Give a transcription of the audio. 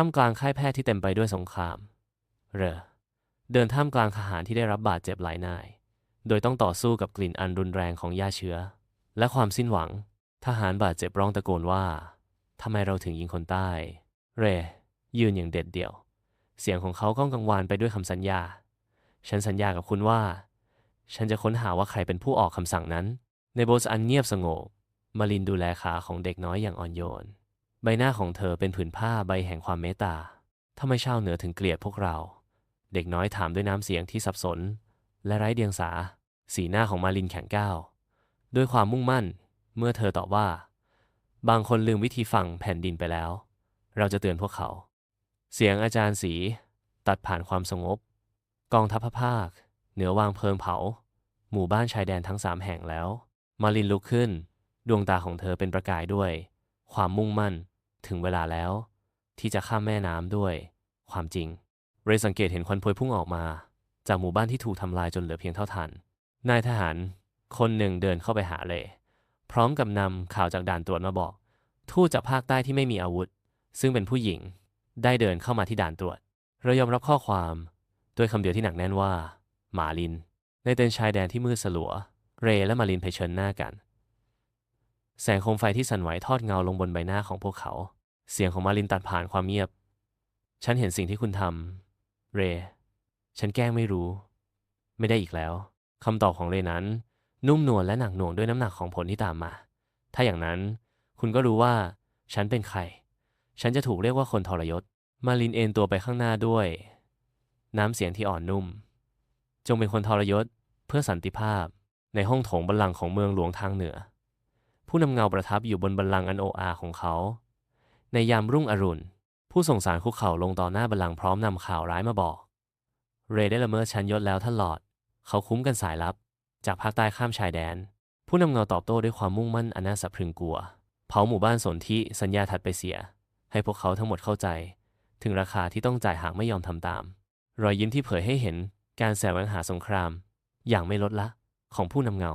ท่ามกลางค่ายแพทย์ที่เต็มไปด้วยสงคราม เรอ เดินท่ามกลางทหารที่ได้รับบาดเจ็บหลายนาย โดยต้องต่อสู้กับกลิ่นอันรุนแรงของยาเชื้อ และความสิ้นหวัง ทหารบาดเจ็บร้องตะโกนว่าทำไมเราถึงยิงคนใต้ เร ยืนอย่างเด็ดเดี่ยว เสียงของเขาก้องกังวานไปด้วยคำสัญญา ฉันสัญญากับคุณว่า ฉันจะค้นหาว่าใครเป็นผู้ออกคำสั่งนั้น ในโบสถ์อันเงียบสงบมารินดูแลขาของเด็กน้อยอย่างอ่อนโยน ใบหน้าของเธอเป็นผืนผ้าใบแห่งความเมตตาทำไมชาวเหนือถึงเกลียดพวกเรา เด็กน้อยถามด้วยน้ำเสียงที่สับสน และไร้เดียงสา สีหน้าของมารินแข็งก้าว ด้วยความมุ่งมั่น เมื่อเธอตอบว่า บางคนลืมวิธีฝังแผ่นดินไปแล้ว เราจะเตือนพวกเขา เสียงอาจารย์สี ตัดผ่านความสงบ กองทัพภาค เหนือวางเพลิงเผา หมู่บ้านชายแดนทั้งสามแห่งแล้ว มารินลุกขึ้น ดวงตาของเธอเป็นประกายด้วย ความมุ่งมั่นถึงเวลาแล้ว ที่จะข้ามแม่น้ำด้วย ความจริง เรสังเกตเห็นควันพวยพุ่งออกมา จากหมู่บ้านที่ถูกทำลายจนเหลือเพียงเท่าทัน นายทหารคนหนึ่งเดินเข้าไปหาเรย์พร้อมกับนำข่าวจากด่านตรวจมาบอก ทูตจากภาคใต้ที่ไม่มีอาวุธ ซึ่งเป็นผู้หญิงได้เดินเข้ามาที่ด่านตรวจ เรายอมรับข้อความด้วยคำเดียวที่หนักแน่นว่า หมาลิน ในเต็นชายแดนที่มืดสลัว เรและมาลินเผชิญหน้ากัน แสงโคมไฟที่สั่นไหวทอดเงาลงบนใบหน้าของพวกเขา เสียงของมาลินตัดผ่านความเงียบ ฉันเห็นสิ่งที่คุณทำ เรย์ฉันแกล้งไม่รู้ ไม่ได้อีกแล้ว คำตอบของเรนั้น นุ่มนวลและหนักหน่วงด้วยน้ำหนักของผลที่ตามมา ถ้าอย่างนั้น คุณก็รู้ว่า ฉันเป็นใคร ฉันจะถูกเรียกว่าคนทรยศ มาลินเอ็นตัวไปข้างหน้าด้วย น้ำเสียงที่อ่อนนุ่ม จงเป็นคนทรยศ เพื่อสันติภาพ ในห้องโถงบัลลังก์ของเมืองหลวงทางเหนือ ผู้นำเงาประทับอยู่บนบัลลังก์อันโออาของเขา ในยามรุ่งอรุณ ผู้ส่งสารคุกเข่าลงต่อหน้าบัลลังก์พร้อมนำข่าวร้ายมาบอก เรย์ได้ละเมิดชั้นยศแล้วท่านหลอด เขาคุ้มกันสายลับ จากภาคใต้ข้ามชายแดน ผู้นำเงาตอบโต้ด้วยความมุ่งมั่นอันน่าสะพรึงกลัว เผาหมู่บ้านสนธิสัญญาถัดไปเสีย ให้พวกเขาทั้งหมดเข้าใจ ถึงราคาที่ต้องจ่ายหากไม่ยอมทำตาม รอยยิ้มที่เผยให้เห็นการแสวงหาสงคราม อย่างไม่ลดละของผู้นำเงา